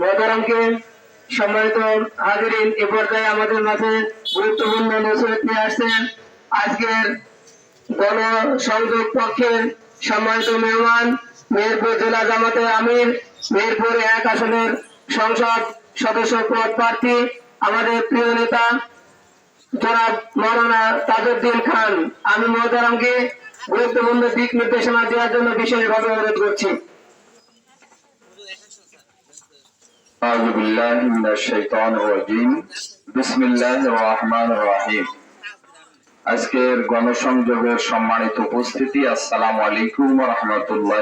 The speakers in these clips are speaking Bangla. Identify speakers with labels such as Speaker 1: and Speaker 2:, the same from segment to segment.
Speaker 1: মহতারামকে সম্মানিত হাজিরিন, এ পর্যায়ে আমাদের মাঝে গুরুত্বপূর্ণ নসরত নিয়ে আসছেন আজকের গণসংযোগ পক্ষের সম্মানিত মেহমান মেহেরপুর জেলা জামাতের আমির মেহেরপুর এক আসনের সংসদ সদস্য পদ প্রার্থী আমাদের প্রিয় নেতা জনাব মৌলানা তাজউদ্দিন খান। আমি মহতারামকে গুরুত্বপূর্ণ দিক নির্দেশনা দেওয়ার জন্য বিশেষভাবে অনুরোধ করছি।
Speaker 2: أعوذ بالله من الشيطان الرجيم بسم الله الرحمن الرحيم আজকের গণসংযোগের সম্মানিত উপস্থিতি আসসালামু আলাইকুম রহমতুল্লাহ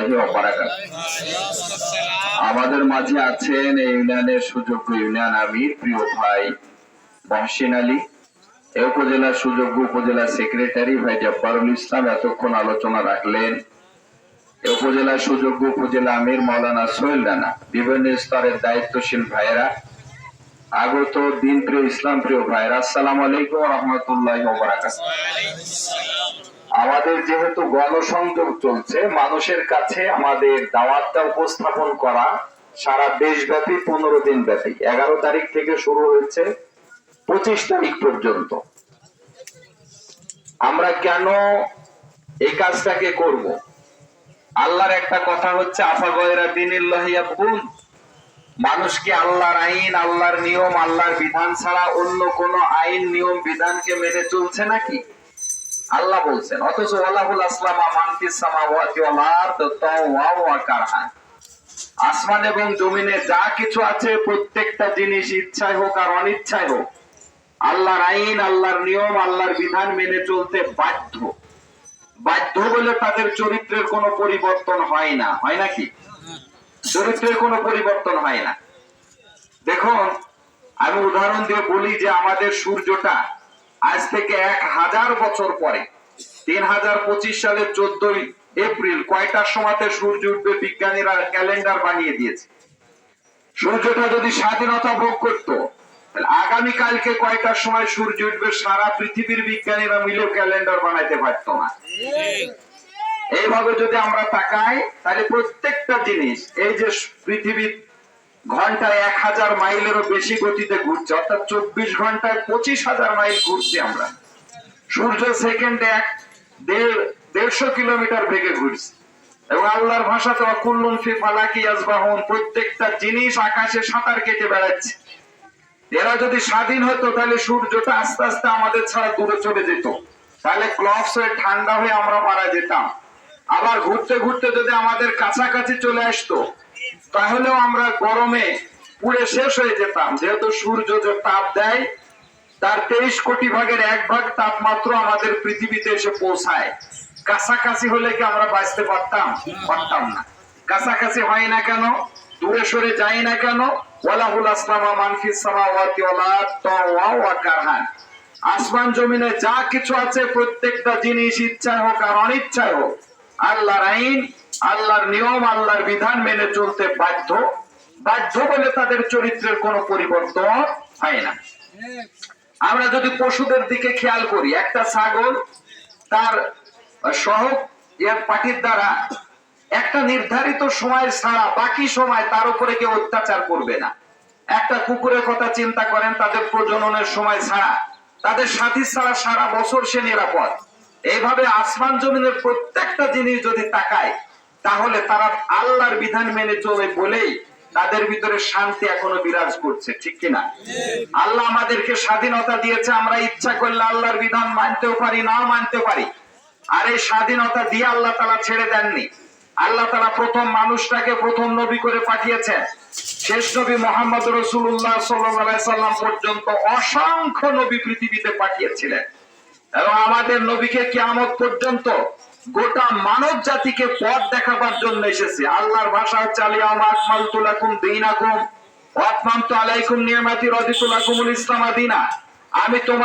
Speaker 2: আমাদের মাঝে আছেন এই ইউনিয়নের সুযোগ্য ইউনিয়ন আমির প্রিয় ভাই মহসিন আলী এ উপজেলার সুযোগ্য উপজেলা সেক্রেটারি ভাই জব্বারুল ইসলাম এতক্ষণ আলোচনা রাখলেন এ উপজেলার সুযোগ্য উপজেলা আমির মৌলানা সোহেল রানা, বিভিন্ন স্তরের দায়িত্বশীল ভাইয়েরা, আগত দিন প্রিয় ইসলাম প্রিয় ভাইয়েরা, আসসালাম আলাইকুম রহমতুল্লাহ আমাদের যেহেতু গণসংযোগ চলছে, মানুষের কাছে আমাদের দাওয়াতটা উপস্থাপন করা সারা দেশব্যাপী পনেরো দিন ব্যাপী। এগারো তারিখ থেকে শুরু হয়েছে, পঁচিশ তারিখ পর্যন্ত। আমরা কেন এই কাজটাকে করব? আল্লাহর একটা কথা হচ্ছে, আফা গয়রা দিনিল্লাহিয়াবুন মানুষ কি আল্লাহর আইন, আল্লাহর নিয়ম, আল্লাহর বিধান ছাড়া অন্য কোন আইন, নিয়ম, বিধানকে মেনে চলছে নাকি? আল্লাহ বলছেন, অথচ ওয়ালাহুল আসলামা কারহান। আসমান এবং জমিনে যা কিছু আছে, প্রত্যেকটা জিনিস ইচ্ছায় হোক আর অনিচ্ছায় হোক, আল্লাহর আইন, আল্লাহর নিয়ম, আল্লাহর বিধান মেনে চলতে বাধ্য। বাধ্য হলে তাদের চরিত্রের কোনো পরিবর্তন হয় না। হয় নাকি চরিত্রের কোনো পরিবর্তন হয় না। দেখুন, আমি উদাহরণ দিয়ে বলি যে আমাদের সূর্যটা আজ থেকে এক হাজার বছর পরে, তিন হাজার পঁচিশ সালের চোদ্দই এপ্রিল, কয়টার সময়তে সূর্য উঠবে বিজ্ঞানীরা ক্যালেন্ডার বানিয়ে দিয়েছে। সূর্যটা যদি স্বাধীনতা ভোগ করতো তাহলে আগামীকালকে কয়টার সময় সূর্য উঠবে সারা পৃথিবীর বিজ্ঞানীরা মিলেও ক্যালেন্ডার বানাইতে পারতো না। এইভাবে যদি আমরা তাকাই, তাহলে প্রত্যেকটা জিনিস, এই যে পৃথিবীর ঘন্টায় এক হাজার মাইলেরও বেশি গতিতে ঘুরছে, অর্থাৎ চব্বিশ ঘন্টায় পঁচিশ হাজার মাইল ঘুরছি আমরা। সূর্য সেকেন্ডে এক দেড়, দেড়শো কিলোমিটার বেগে ঘুরছে। এবং আল্লাহর ভাষাতে অকুল্লুন ফি ফালাকি আসবাহন প্রত্যেকটা জিনিস আকাশে সাঁতার কেটে বেড়াচ্ছে। এরা যদি স্বাধীন হতো, তাহলে সূর্যটা আস্তে আস্তে আমাদের ছাড়া দূরে চলে যেত। তাহলে ক্লপস হয়ে ঠান্ডা হয়ে আমরা মারা যেতাম। আবার ঘুরতে ঘুরতে যদি আমাদের কাছাকাছি চলে আসতো, তাহলেও আমরা গরমে পুড়ে শেষ হয়ে যেতাম। যেহেতু সূর্য যে তাপ দেয়, তার তেইশ কোটি ভাগের এক ভাগ তাপমাত্র আমাদের পৃথিবীতে এসে পৌঁছায়। কাছাকাছি হলে কি আমরা বাঁচতে পারতাম? পারতাম না। কাছাকাছি হয় না কেন? দূরে সরে যাই না কেন? ওয়ালাহুল আসলামা মানফিস সামাওয়াতি ওয়াল আরদ ওয়া কারহান। আসমান জমিনে যা কিছু আছে প্রত্যেকটা জিনিস ইচ্ছায় হোক আর অনিচ্ছায় হোক, আল্লাহর আইন, আল্লাহর নিয়ম, আল্লাহর বিধান মেনে চলতে বাধ্য। বাধ্য বলে তাদের চরিত্রের কোনো পরিবর্তন হয় না। আমরা যদি পশুদের দিকে খেয়াল করি, একটা ছাগল তার সহ এর পাটির দ্বারা একটা নির্ধারিত সময় ছাড়া বাকি সময় তার উপরে কেউ অত্যাচার করবে না। একটা কুকুরের কথা চিন্তা করেন, তাদের প্রজননের সময় ছাড়া। তাদের সাথী ছাড়া সারা বছর সে নিরাপদ। এইভাবে আসমান জমিনের প্রত্যেকটা জিনিস যদি তাকায়, তাহলে তারা আল্লাহর বিধান মেনে চলে বলেই তাদের ভিতরে শান্তি এখনও বিরাজ করছে, ঠিক কিনা? আল্লাহ আমাদেরকে স্বাধীনতা দিয়েছে, আমরা ইচ্ছা করলে আল্লাহর বিধান মানতেও পারি, না মানতে পারি। আর এই স্বাধীনতা দিয়ে আল্লাহ তালা ছেড়ে দেননি। আল্লাহ তালা প্রথম মানুষটাকে প্রথম নবী করে পাঠিয়েছেন। শেষ নবী মোহাম্মদ রসুল্লাহ সাল্লাম পর্যন্ত অসংখ্য নবী পৃথিবীতে পাঠিয়েছিলেন। এবং আমাদের নবীকে কিয়ামত পর্যন্ত গোটা মানব জাতিকে পথ দেখাবার জন্য এসেছে। আল্লাহর ভাষা হচ্ছে আলিয়াম তুলাকুম দিনাকুম ওয়াতমামতু আলাইকুম নিয়ামাতি রাদিতুলাকুমুল ইসলামা দিনা। আমি তোমার